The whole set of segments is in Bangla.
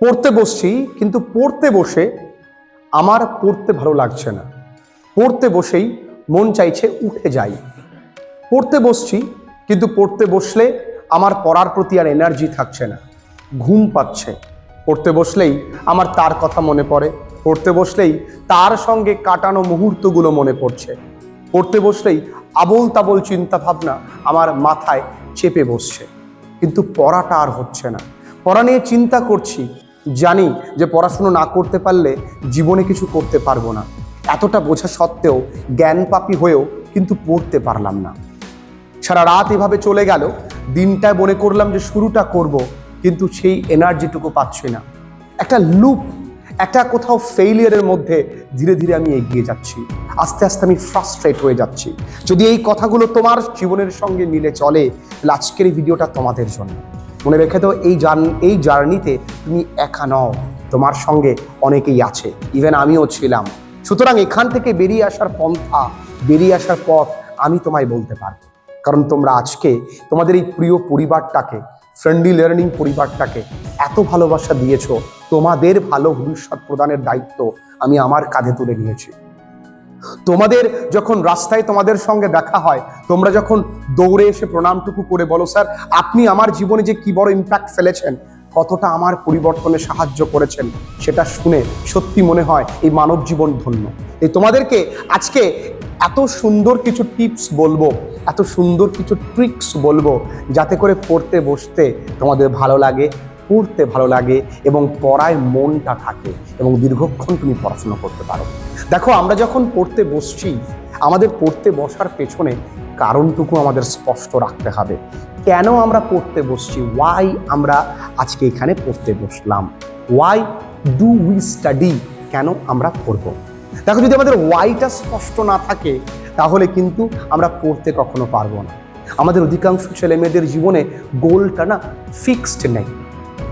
পড়তে বসছি, কিন্তু পড়তে বসে আমার পড়তে ভালো লাগছে না। পড়তে বসেই মন চাইছে উঠে যাই। পড়তে বসছি, কিন্তু পড়তে বসলে আমার পড়ার প্রতি আর এনার্জি থাকছে না, ঘুম পাচ্ছে। পড়তে বসলেই আমার তার কথা মনে পড়ে, পড়তে বসলেই তার সঙ্গে কাটানো মুহূর্তগুলো মনে পড়ছে। পড়তে বসলেই আবোল তাবোল চিন্তা ভাবনা আমার মাথায় চেপে বসছে। কিন্তু পড়াটা আর হচ্ছে না। পড়া নিয়ে চিন্তা করছি জানি যে পড়াশুনো না করতে পারলে জীবনে কিছু করতে পারব না। এতটা বোঝা সত্ত্বেও জ্ঞানপাপী হয়েও কিন্তু পড়তে পারলাম না। সারা রাত এভাবে চলে গেল, দিনটায় মনে করলাম যে শুরুটা করব, কিন্তু সেই এনার্জিটুকু পাচ্ছি না। একটা লুপ, একটা কোথাও ফেইলিয়ারের মধ্যে ধীরে ধীরে আমি এগিয়ে যাচ্ছি। আস্তে আস্তে আমি ফ্রাস্ট্রেট হয়ে যাচ্ছি। যদি এই কথাগুলো তোমার জীবনের সঙ্গে মিলে চলে আজকের এই ভিডিওটা তোমাদের জন্য। মনে রেখে দাও, এই জার্ন, এই জার্নিতে তুমি একা নও, তোমার সঙ্গে অনেকেই আছে ইভেন আমিও ছিলাম। সুতরাং এখান থেকে বেরিয়ে আসার পন্থা, বেরিয়ে আসার পথ আমি তোমায় বলতে পারব। কারণ তোমরা আজকে তোমাদের এই প্রিয় পরিবারটাকে ফ্রেন্ডলি লার্নিং পরিবারটাকে এত ভালোবাসা দিয়েছ, তোমাদের ভালো ভবিষ্যৎ প্রদানের দায়িত্ব আমি আমার কাঁধে তুলে নিয়েছি। তোমাদের যখন রাস্তায় তোমাদের সঙ্গে দেখা হয়, তোমরা যখন দৌড়ে এসে প্রণামটুকু করে বলো, স্যার, আপনি আমার জীবনে যে কি বড় ইম্প্যাক্ট ফেলেছেন, কতটা আমার পরিবর্তনে সাহায্য করেছেন, সেটা শুনে সত্যি মনে হয় এই মানব জীবন ধন্য। এই তোমাদেরকে আজকে এত সুন্দর কিছু টিপস বলব, এত সুন্দর কিছু ট্রিক্স বলব, যাতে করে পড়তে, বসতে তোমাদের ভালো লাগে। পড়তে ভালো লাগে এবং পড়ায় মনটা থাকে এবং দীর্ঘক্ষণ তুমি পড়াশোনা করতে পারো। দেখো, আমরা যখন পড়তে বসছি, আমাদের পড়তে বসার পেছনে কারণটুকু আমাদের স্পষ্ট রাখতে হবে। কেন আমরা পড়তে বসছি? ওয়াই আমরা আজকে এখানে পড়তে বসলাম? ওয়াই ডু উই স্টাডি কেন আমরা পড়ব? দেখো, যদি আমাদের ওয়াইটা স্পষ্ট না থাকে, তাহলে কিন্তু আমরা পড়তে কখনো পারব না। আমাদের অধিকাংশ ছেলেমেয়েদের জীবনে গোলটা না ফিক্সড নেই।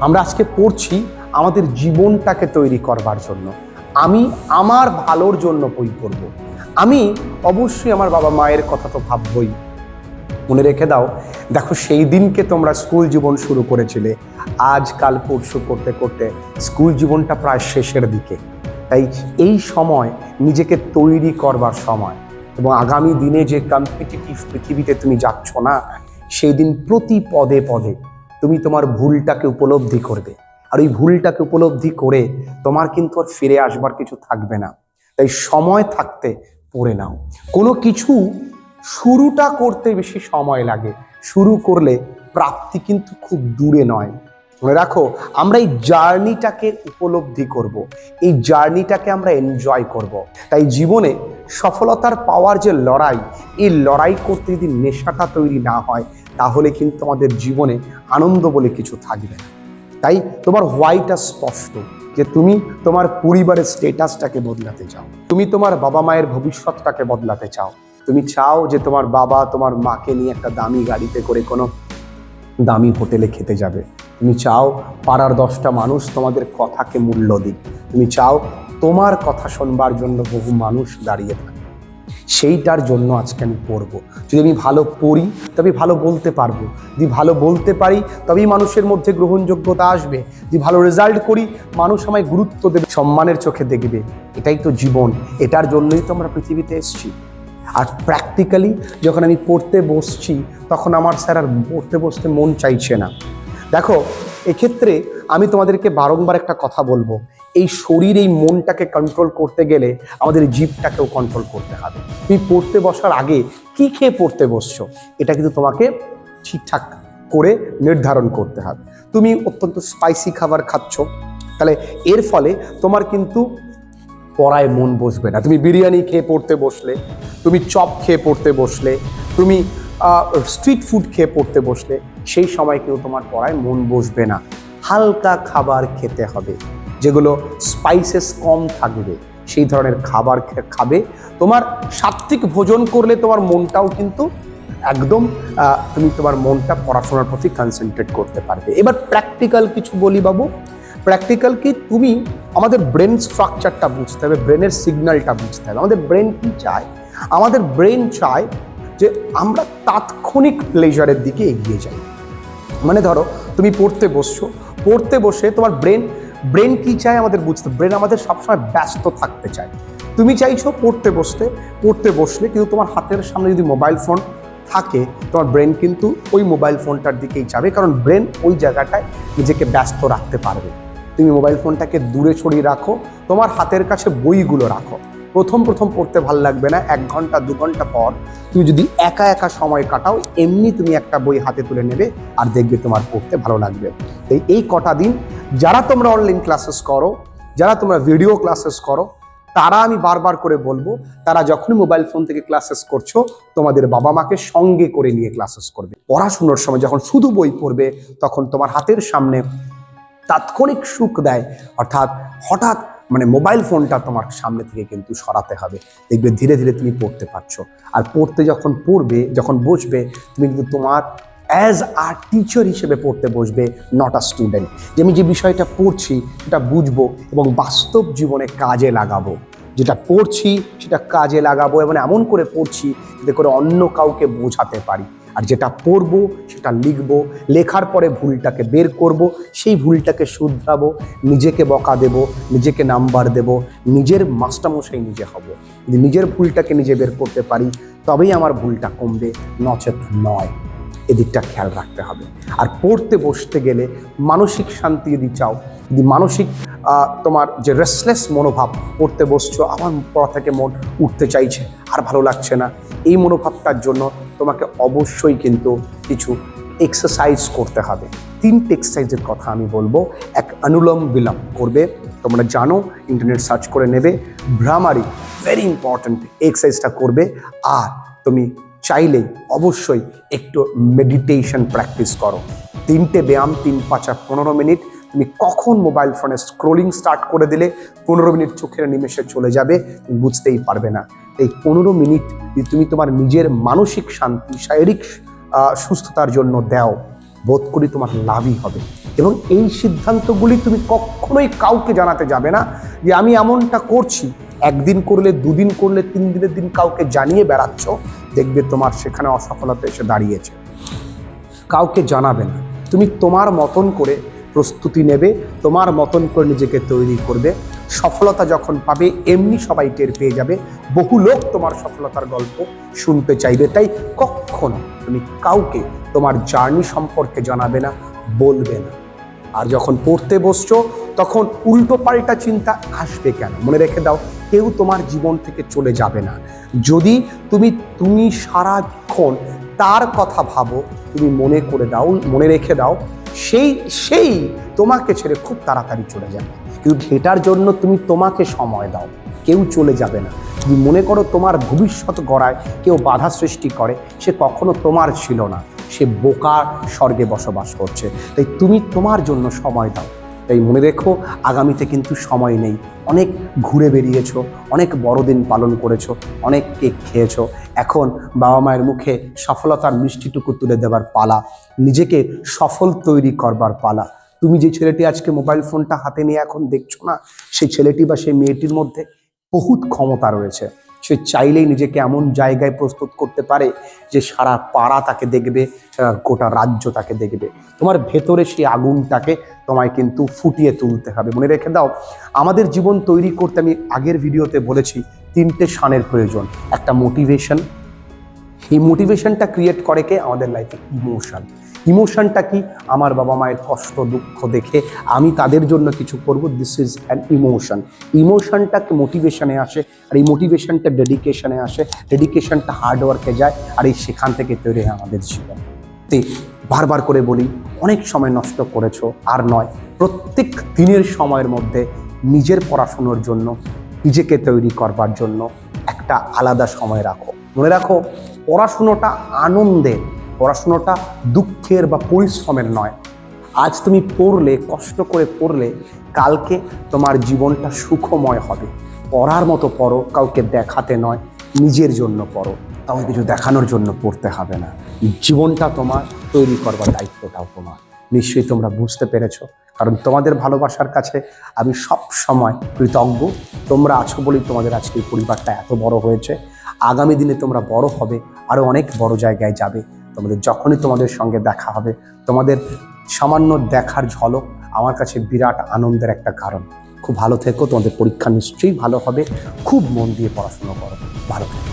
আমরা আজকে পড়ছি আমাদের জীবনটাকে তৈরি করবার জন্য। আমি আমার ভালোর জন্য বই পড়ব। আমি অবশ্যই আমার বাবা মায়ের কথা তো ভাববই। মনে রেখে দাও, দেখো সেই দিনকে তোমরা স্কুল জীবন শুরু করেছিলে। আজ, কাল, পরশু করতে করতে স্কুল জীবনটা প্রায় শেষের দিকে। তাই এই সময় নিজেকে তৈরি করবার সময় এবং আগামী দিনে যে কম্পিটিটিভ পৃথিবীতে তুমি যাচ্ছ না, সেই দিন প্রতি পদে পদে তুমি তোমার ভুলটাকে উপলব্ধি করবে। আর ওই ভুলটাকে উপলব্ধি করে তোমার কিন্তু আর ফিরে আসবার কিছু থাকবে না। তাই সময় থাকতে পড়ে নাও। কোনো কিছু শুরুটা করতে বেশি সময় লাগে। শুরু করলে প্রাপ্তি কিন্তু খুব দূরে নয়। রাখো, আমরা এই জার্নিটাকে উপলব্ধি করব। এই জার্নিটাকে আমরা এনজয় করব। তাই জীবনে সফলতার পাওয়ার যে লড়াই, এই লড়াই করতে যদি নেশাটা তৈরি না হয়, তাহলে কিন্তু আমাদের জীবনে আনন্দ বলে কিছু থাকবে না তাই তোমার হোয়াইটা স্পষ্ট, যে তুমি তোমার পরিবারের স্টেটাসটাকে বদলাতে চাও তুমি তোমার বাবা মায়ের ভবিষ্যৎটাকে বদলাতে চাও তুমি চাও যে তোমার বাবা তোমার মাকে নিয়ে একটা দামি গাড়িতে করে কোনো দামি হোটেলে খেতে যাবে। তুমি চাও পাড়ার দশটা মানুষ তোমাদের কথাকে মূল্য দিক। তুমি চাও তোমার কথা শোনবার জন্য বহু মানুষ দাঁড়িয়ে থাকে। সেইটার জন্য আজকে আমি পড়ব। যদি আমি ভালো পড়ি তবে ভালো বলতে পারব। যদি ভালো বলতে পারি, তবেই মানুষের মধ্যে গ্রহণযোগ্যতা আসবে। যদি ভালো রেজাল্ট করি, মানুষ আমায় গুরুত্ব দেবে, সম্মানের চোখে দেখবে। এটাই তো জীবন। এটার জন্যই তো আমরা পৃথিবীতে এসেছি। আর প্র্যাকটিক্যালি যখন আমি পড়তে বসছি, তখন আমার স্যার আর পড়তে বসতে মন চাইছে না। দেখো, এক্ষেত্রে আমি তোমাদেরকে বারংবার একটা কথা বলব। এই শরীর, এই মনটাকে কন্ট্রোল করতে গেলে আমাদের জীবটাকেও কন্ট্রোল করতে হবে। তুমি পড়তে বসার আগে কি খেয়ে পড়তে বসছো, এটা কিন্তু তোমাকে ঠিকঠাক করে নির্ধারণ করতে হবে। তুমি অত্যন্ত স্পাইসি খাবার খাচ্ছ, তাহলে এর ফলে তোমার কিন্তু পড়ায় মন বসবে না। তুমি বিরিয়ানি খেয়ে পড়তে বসলে, তুমি চপ খেয়ে পড়তে বসলে, তুমি স্ট্রিট ফুড খেয়ে পড়তে বসলে, সেই সময় কেউ তোমার পড়ায় মন বসবে না। হালকা খাবার খেতে হবে, যেগুলো স্পাইসেস কম থাকবে, সেই ধরনের খাবার খাবে। তোমার সাত্বিক ভোজন করলে তোমার মনটাও কিন্তু একদম তুমি তোমার মনটা পড়াশোনার প্রতি কনসেন্ট্রেট করতে পারবে। এবার প্র্যাকটিক্যাল কিছু বলি বাবু। প্র্যাকটিক্যাল কি? তুমি আমাদের ব্রেন স্ট্রাকচারটা বুঝতে হবে ব্রেনের সিগন্যালটা বুঝতে হবে। আমাদের ব্রেন কি চায়? আমাদের ব্রেন চায় যে আমরা তাৎক্ষণিক প্লেজারের দিকে এগিয়ে যাই। মানে ধরো, তুমি পড়তে বসছো, পড়তে বসে তোমার ব্রেন ব্রেন কি চায় আমাদের বুঝতে? ব্রেন আমাদের সবসময় ব্যস্ত থাকতে চায়। তুমি চাইছো পড়তে বসতে, পড়তে বসলে কিন্তু তোমার হাতের সামনে যদি মোবাইল ফোন থাকে, তোমার ব্রেন কিন্তু ওই মোবাইল ফোনটার দিকেই যাবে। কারণ ব্রেন ওই জায়গাটায় নিজেকে ব্যস্ত রাখতে পারবে। তুমি মোবাইল ফোনটাকে দূরে সরিয়ে রাখো, তোমার হাতের কাছে বইগুলো রাখো। প্রথম প্রথম পড়তে ভালো লাগবে না, এক ঘণ্টা, দু ঘণ্টা পর। তুমি যদি একা একা সময় কাটাও, এমনি তুমি একটা বই হাতে তুলে নেবে আর দেখবে তোমার পড়তে ভালো লাগবে। তাই এই কটা দিন যারা তোমরা অনলাইন ক্লাসেস করো, যারা তোমরা ভিডিও ক্লাসেস করো, তারা আমি বারবার করে বলব, তারা যখনই মোবাইল ফোন থেকে ক্লাসেস করছ, তোমাদের বাবা মাকে সঙ্গে করে নিয়ে ক্লাসেস করবে। পড়াশুনোর সময় যখন শুধু বই পড়বে, তখন তোমার হাতের সামনে তাৎক্ষণিক সুখ দেয়। অর্থাৎ হঠাৎ মানে মোবাইল ফোনটা তোমার সামনে থেকে কিন্তু সরাতে হবে। দেখবে ধীরে ধীরে তুমি পড়তে পারছ। আর পড়তে যখন পড়বে, যখন বসবে, তুমি কিন্তু তোমার অ্যাজ আ টিচার হিসেবে পড়তে বসবে নট আ স্টুডেন্ট যে আমি যে বিষয়টা পড়ছি, সেটা বুঝব এবং বাস্তব জীবনে কাজে লাগাবো। যেটা পড়ছি, সেটা কাজে লাগাবো এবং এমন করে পড়ছি, যাতে করে অন্য কাউকে বোঝাতে পারি। আর যেটা পড়ব, সেটা লিখব, লেখার পরে ভুলটাকে বের করব, সেই ভুলটাকে শুধরাবো, নিজেকে বকা দেব, নিজেকে নাম্বার দেব, নিজের মাস্টারমশাই নিজে হব। যদি নিজের ভুলটাকে নিজে বের করতে পারি, তবেই আমার ভুলটা কমবে, নচেত নয়। এদিকটা খেয়াল রাখতে হবে। আর পড়তে বসতে গেলে মানসিক শান্তি যদি চাও, যদি মানসিক তোমার যে রেস্টলেস মনোভাব, পড়তে বসছো, আমার পড়া থেকে মন উঠতে চাইছে, আর ভালো লাগছে না এই মনোভাবটার জন্য তোমাকে অবশ্যই কিন্তু কিছু এক্সারসাইজ করতে হবে। তিনটে এক্সারসাইজের কথা আমি বলব। এক অনুলম বিলম করবে। তোমরা জানো ইন্টারনেট সার্চ করে নেবে। ভ্রামারি ভেরি ইম্পর্ট্যান্ট এক্সারসাইজটা করবে। আর তুমি চাইলেই অবশ্যই একটু মেডিটেশন প্র্যাকটিস করো। তিনটে ব্যায়াম, তিন, পাঁচা পনেরো মিনিট। তুমি কখন মোবাইল ফোনে স্ক্রোলিং স্টার্ট করে দিলে, পনেরো মিনিট চোখের নিমেষে চলে যাবে, তুমি বুঝতেই পারবে না। এই পনেরো মিনিট তুমি তোমার নিজের মানসিক শান্তি, শারীরিক সুস্থতার জন্য দাও, বোধ করি তোমার লাভই হবে। এবং এই সিদ্ধান্তগুলি তুমি কখনোই কাউকে জানাতে যাবে না যে আমি এমনটা করছি। একদিন করলে, দুদিন করলে, তিন দিনের দিন কাউকে জানিয়ে বেড়াচ্ছ, দেখবে তোমার সেখানে অসফলতা এসে দাঁড়িয়েছে। কাউকে জানাবে না। তুমি তোমার মতন করে প্রস্তুতি নেবে, তোমার মতন করে নিজেকে তৈরি করবে। সফলতা যখন পাবে, এমনি সবাই টের পেয়ে যাবে। বহু লোক তোমার সফলতার গল্প শুনতে চাইবে। তাই কখনো তুমি কাউকে তোমার জার্নি সম্পর্কে জানাবে না, বলবে না। আর যখন পড়তে বসছো, তখন উল্টো পাল্টা চিন্তা আসবে কেন? মনে রেখে দাও, কেউ তোমার জীবন থেকে চলে যাবে না। যদি তুমি তুমি সারাক্ষণ তার কথা ভাবো, তুমি মনে করে দাও, মনে রেখে দাও, সেই সেই তোমাকে ছেড়ে খুব তাড়াতাড়ি চলে যাবে। কিন্তু সেটার জন্য তুমি তোমাকে সময় দাও। কেউ চলে যাবে না। তুমি মনে করো তোমার ভবিষ্যৎ গড়ায় কেউ বাধা সৃষ্টি করে, সে কখনো তোমার ছিল না। সে বোকার স্বর্গে বসবাস করছে। তাই তুমি তোমার জন্য সময় দাও। তাই মনে রেখো, আগামীতে কিন্তু সময় নেই। অনেক ঘুরে বেরিয়েছো, অনেক বড়দিন পালন করেছ, অনেক কেক খেয়েছো। এখন বাবা মায়ের মুখে সফলতার মিষ্টিটুকু তুলে দেবার পালা, নিজেকে সফল তৈরি করবার পালা। তুমি যে ছেলেটি আজকে মোবাইল ফোনটা হাতে নিয়ে এখন দেখছ না সেই ছেলেটি বা সেই মেয়েটির মধ্যে বহুত ক্ষমতা রয়েছে। সে চাইলেই নিজেকে এমন জায়গায় প্রস্তুত করতে পারে যে সারা পাড়া তাকে দেখবে সারা গোটা রাজ্য তাকে দেখবে। তোমার ভেতরে সেই আগুনটাকে তোমায় কিন্তু ফুটিয়ে তুলতে হবে। মনে রেখে দাও, আমাদের জীবন তৈরি করতে আমি আগের ভিডিওতে বলেছি, তিনটে শানের প্রয়োজন। একটা মোটিভেশন এই মোটিভেশনটা ক্রিয়েট করে কে? আমাদের লাইফে ইমোশন ইমোশনটা কি? আমার বাবা মায়ের কষ্ট, দুঃখ দেখে আমি তাদের জন্য কিছু করব। দিস ইজ অ্যান ইমোশন ইমোশনটাকে মোটিভেশনে আসে আর এই মোটিভেশনটা ডেডিকেশনে আসে। ডেডিকেশনটা হার্ডওয়ার্কে যায় আর এই সেখান থেকে তৈরি হয় আমাদের জীবন। তে বারবার করে বলি, অনেক সময় নষ্ট করেছ, আর নয়, প্রত্যেক দিনের সময়ের মধ্যে নিজের পড়াশুনোর জন্য, নিজেকে তৈরি করবার জন্য একটা আলাদা সময় রাখো। মনে রাখো, পড়াশুনোটা আনন্দের পড়াশুনোটা দুঃখের বা পরিশ্রমের নয়। আজ তুমি পড়লে, কষ্ট করে পড়লে, কালকে তোমার জীবনটা সুখময় হবে। পড়ার মতো পড়ো, কাউকে দেখাতে নয়, নিজের জন্য পড়ো। কাউকে কিছু দেখানোর জন্য পড়তে হবে না। জীবনটা তোমার তৈরি করবার দায়িত্বটাও তোমার। নিশ্চয়ই তোমরা বুঝতে পেরেছ। কারণ তোমাদের ভালোবাসার কাছে আমি সব সময় কৃতজ্ঞ। তোমরা আছো বলেই তোমাদের আজকে এই পরিবারটা এত বড় হয়েছে। আগামী দিনে তোমরা বড় হবে আরও অনেক বড় জায়গায় যাবে। তোমাদের, যখনই তোমাদের সঙ্গে দেখা হবে, তোমাদের সামান্য দেখার ঝলক আমার কাছে বিরাট আনন্দের একটা কারণ। খুব ভালো থেকো, তোমাদের পরীক্ষা নিশ্চয়ই ভালো হবে। খুব মন দিয়ে পড়াশুনো করো। ভালো থেকো।